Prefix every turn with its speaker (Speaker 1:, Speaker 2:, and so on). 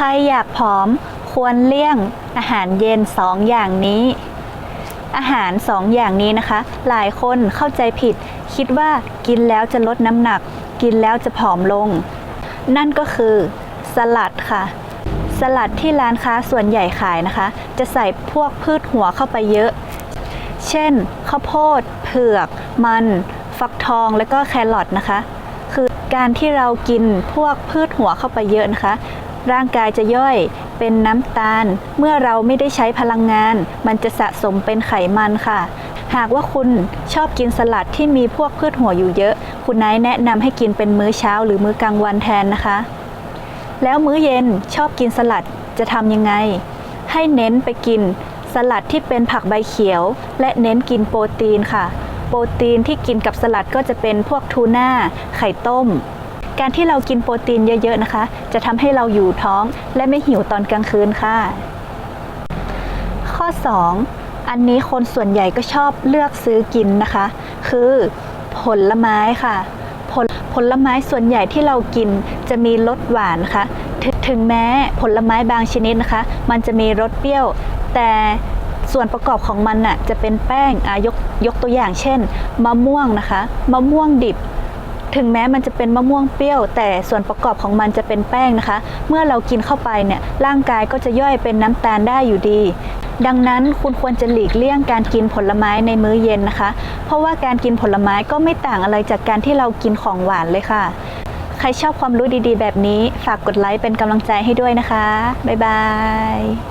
Speaker 1: ครอยากผอมควรเลี่ยงอาหารเย็นสองอย่างนี้ อาหารสองอย่างนี้นะคะ หลายคนเข้าใจผิด คิดว่ากินแล้วจะลดน้ำหนัก กินแล้วจะผอมลง นั่นก็คือสลัดค่ะ สลัดที่ร้านค้าส่วนใหญ่ขายนะคะ จะใส่พวกพืชหัวเข้าไปเยอะ เช่นข้าวโพด เผือก มัน ฟักทองและก็แครอทนะคะ คือการที่เรากินพวกพืชหัวเข้าไปเยอะนะคะ ร่างกายจะย่อย เป็นน้ำตาล เมื่อเราไม่ได้ใช้พลังงาน มันจะสะสมเป็นไขมันค่ะ หากว่าคุณชอบกินสลัดที่มีพวกพืชหัวอยู่เยอะ คุณนายแนะนำให้กินเป็นมื้อเช้าหรือมื้อกลางวันแทนนะคะ แล้วมื้อเย็นชอบกินสลัดจะทำยังไง ให้เน้นไปกินสลัดที่เป็นผักใบเขียว และเน้นกินโปรตีนค่ะ โปรตีนที่กินกับสลัดก็จะเป็นพวกทูน่า ไข่ต้ม การที่เรากินโปรตีนเยอะๆนะคะ จะทำให้เราอยู่ท้องและไม่หิวตอนกลางคืนค่ะ ข้อ 2 อันนี้คนส่วนใหญ่ก็ชอบเลือกซื้อกินนะคะ คือผลไม้ค่ะ ผลผลไม้ส่วนใหญ่ที่เรากินจะมีรสหวานนะคะถถึงแม้ผลไม้บางชนิดนะคะ มันจะมีรสเปรี้ยว แต่ส่วนประกอบของมันน่ะจะเป็นแป้งอะยกยกตัวอย่างเช่น มะม่วงนะคะ มะม่วงดิบ ถึงแม้มันจะเป็นมะม่วงเปรี้ยว แต่ส่วนประกอบของมันจะเป็นแป้งนะคะ เมื่อเรากินเข้าไปเนี่ยร่างกายก็จะย่อยเป็นน้ำตาลได้อยู่ดี ดังนั้นคุณควรจะหลีกเลี่ยงการกินผลไม้ในมื้อเย็นนะคะ เพราะว่าการกินผลไม้ก็ไม่ต่างอะไรจากการที่เรากินของหวานเลยค่ะ ใครชอบความรู้ดีๆ แบบนี้ ฝากกดไลค์เป็นกำลังใจให้ด้วยนะคะ บ๊ายบาย